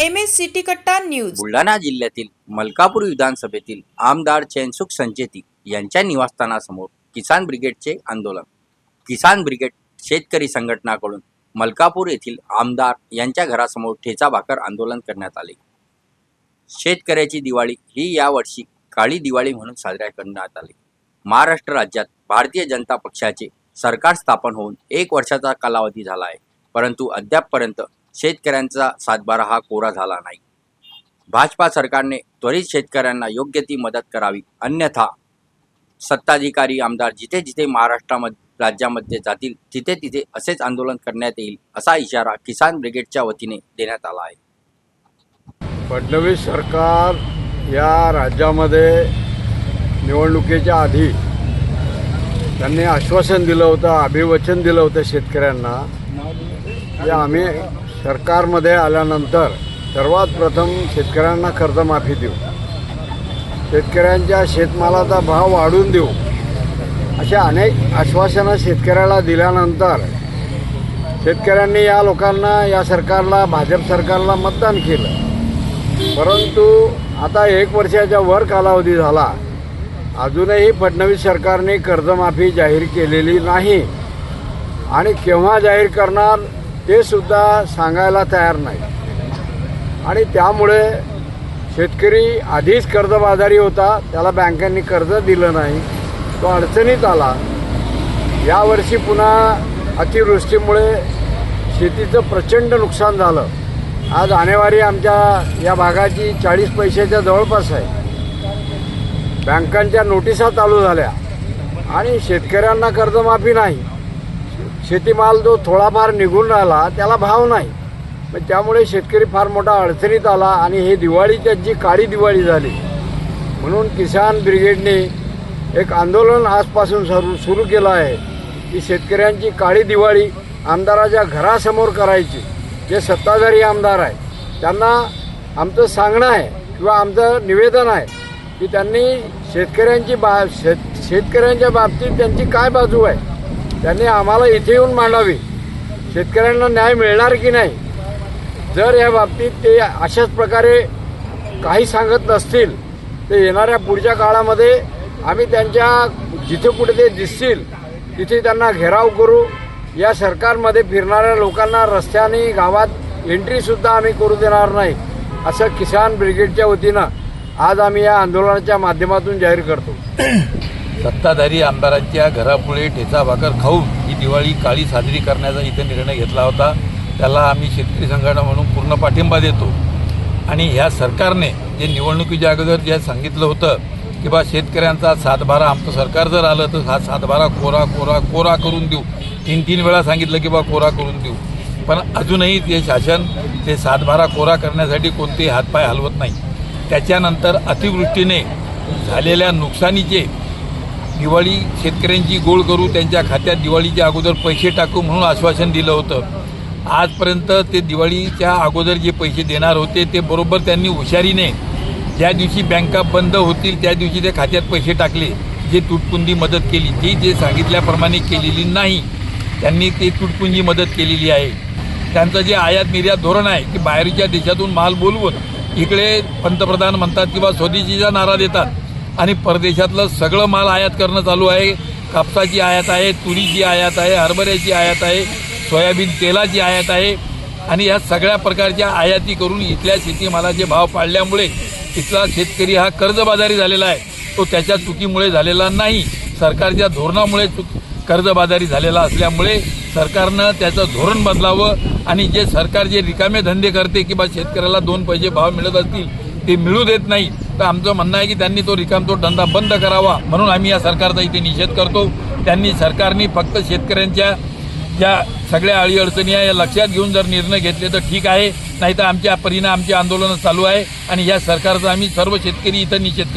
M S city Katta news. Buldhana जिल्ह्यातील मलकापूर विधानसभेतील आमदार चैनसुख संचेती यांच्या निवासस्थानासमोर किसान ब्रिगेडचे आंदोलन. किसान ब्रिगेड शेतकरी संघटनाकडून मलकापूर येथील आमदार यांच्या घरासमोर ठेचा भाकर आंदोलन करण्यात आले. शेतकऱ्याची दिवाळी ही यावर्षी काळी दिवाळी म्हणून साजरा करण्यात आली. महाराष्ट्र राज्यात भारतीय जनता पक्षाचे सरकार स्थापन होऊन एक वर्षाचा कालावधी झाला आहे. परंतु अद्यापपर्यंत शेतकऱ्यांचा सातबारा हा कोरा झाला नाही. भाजपा सरकारने त्वरित शेतकऱ्यांना योग्य ती मदत करावी. अन्यथा सत्ताधिकारी आमदार जिथे जिथे महाराष्ट्रामध्ये राज्यामध्ये जातील तिथे तिथे असेच आंदोलन करण्यात येईल असा इशारा किसान ब्रिगेडच्या वतीने देण्यात आला आहे. फडणवीस सरकार या राज्यामध्ये निवडणुकीच्या आधी त्यांनी आश्वासन दिलं होतं अभिवचन दिलं होतं शेतकऱ्यांना. की आम्ही सरकारमध्ये आल्यानंतर सर्वात प्रथम शेतकऱ्यांना कर्जमाफी देऊ. शेतकऱ्यांच्या शेतमालाचा भाव वाढवून देऊ. अशा अनेक आश्वासनं शेतकऱ्याला दिल्यानंतर शेतकऱ्यांनी या लोकांना या सरकारला भाजप सरकारला मतदान केलं. परंतु आता एक वर्षाच्या वर कालावधी झाला. अजूनही फडणवीस सरकारने कर्जमाफी जाहीर केलेली नाही. आणि केव्हा जाहीर करणार? ते सुद्धा सांगायला तयार नाही. आणि त्यामुळे शेतकरी आधीच कर्जबाजारी होता त्याला बँकांनी कर्ज दिलं नाही. तो अडचणीत आला. यावर्षी पुन्हा अतिवृष्टीमुळे शेतीचं प्रचंड नुकसान झालं. आज आणेवारी आमच्या या भागाची चाळीस पैशाच्या जवळपास आहे. बँकांच्या नोटिसा चालू झाल्या. आणि शेतकऱ्यांना कर्जमाफी नाही. शेतीमाल जो थोडाफार निघून राहिला त्याला भाव नाही. मग त्यामुळे शेतकरी फार मोठा अडचणीत आला आणि हे दिवाळीच्या जी काळी दिवाळी झाली म्हणून किसान ब्रिगेडने एक आंदोलन आजपासून सुरू सुरू केलं आहे की शेतकऱ्यांची काळी दिवाळी आमदाराच्या घरासमोर करायची. जे सत्ताधारी आमदार आहे त्यांना आमचं सांगणं आहे किंवा आमचं निवेदन आहे की त्यांनी शेतकऱ्यांची बा शेत शेतकऱ्यांच्या बाबतीत त्यांची काय बाजू आहे त्यांनी आम्हाला इथे येऊन मांडावी. शेतकऱ्यांना न्याय मिळणार की नाही? जर या बाबतीत ते अशाच प्रकारे काही सांगत नसतील तर येणाऱ्या पुढच्या काळामध्ये आम्ही त्यांच्या जिथे कुठे ते दिसतील तिथे त्यांना घेराव करू. या सरकारमध्ये फिरणाऱ्या लोकांना रस्त्याने गावात एंट्रीसुद्धा आम्ही करू देणार नाही असं किसान ब्रिगेडच्या वतीनं आज आम्ही या आंदोलनाच्या माध्यमातून जाहीर करतो. सत्ताधारी आमदारांच्या घरापुढे ठेचा भाकर खाऊन ही दिवाळी काळी साजरी करण्याचा इथे निर्णय घेतला होता. त्याला आम्ही शेतकरी संघटना म्हणून पूर्ण पाठिंबा देतो. आणि ह्या सरकारने जे निवडणुकीच्या अगोदर जे सांगितलं होतं की बा शेतकऱ्यांचा सातबारा आमचं सरकार जर आलं तर हा सातबारा कोरा कोरा कोरा करून देऊ. तीन तीन वेळा सांगितलं की बा कोरा करून देऊ. पण अजूनही ते शासन ते सातबारा कोरा करण्यासाठी कोणतेही हातपाय हलवत नाही. त्याच्यानंतर अतिवृष्टीने झालेल्या नुकसानीचे दिवाळी शेतकऱ्यांची गोळ करू त्यांच्या खात्यात दिवाळीच्या अगोदर पैसे टाकू म्हणून आश्वासन दिलं होतं. आजपर्यंत ते दिवाळीच्या अगोदर जे पैसे देणार होते ते बरोबर त्यांनी हुशारीने ज्या दिवशी बँका बंद होतील त्या दिवशी ते खात्यात पैसे टाकले. जे तुटपुंजी मदत केली ती जे सांगितल्याप्रमाणे केलेली नाही त्यांनी ते तुटपुंजी मदत केलेली आहे. त्यांचं जे आयात निर्यात धोरण आहे की बाहेरच्या देशातून माल बोलवून इकडे पंतप्रधान म्हणतात किंवा स्वदेशीचा नारा देतात आणि परदेशातलं सगळं माल आयात करणं चालू आहे. कापसाची आयात आहे तुरीची आयात आहे हरभऱ्याची आयात आहे सोयाबीन तेलाची आयात आहे. आणि या सगळ्या प्रकारच्या आयाती करून इथल्या शेतीमालाचे भाव पाडल्यामुळे इथला शेतकरी हा कर्जबाजारी झालेला आहे. तो त्याच्या चुकीमुळे झालेला नाही. सरकारच्या धोरणामुळे चुक कर्जबाजारी झालेला असल्यामुळे सरकारनं त्याचं धोरण बदलावं आणि जे सरकार जे रिकामे धंदे करते की बा शेतकऱ्याला दोन पैसे भाव मिळत असतील ते मिळू देत नाही. तर आमचं म्हणणं आहे की त्यांनी तो रिकाम तो धंदा बंद करावा म्हणून आम्ही या सरकारचा इथे निषेध करतो. त्यांनी सरकारने फक्त शेतकऱ्यांच्या ज्या सगळ्या अडीअडचणी आहे या लक्षात घेऊन जर निर्णय घेतले तर ठीक आहे. नाहीतर आमच्या परिणाम आमचे आंदोलनं चालू आहे आणि या सरकारचा आम्ही सर्व शेतकरी इथं निषेध करतो.